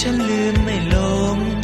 ฉันลืมไม่ลง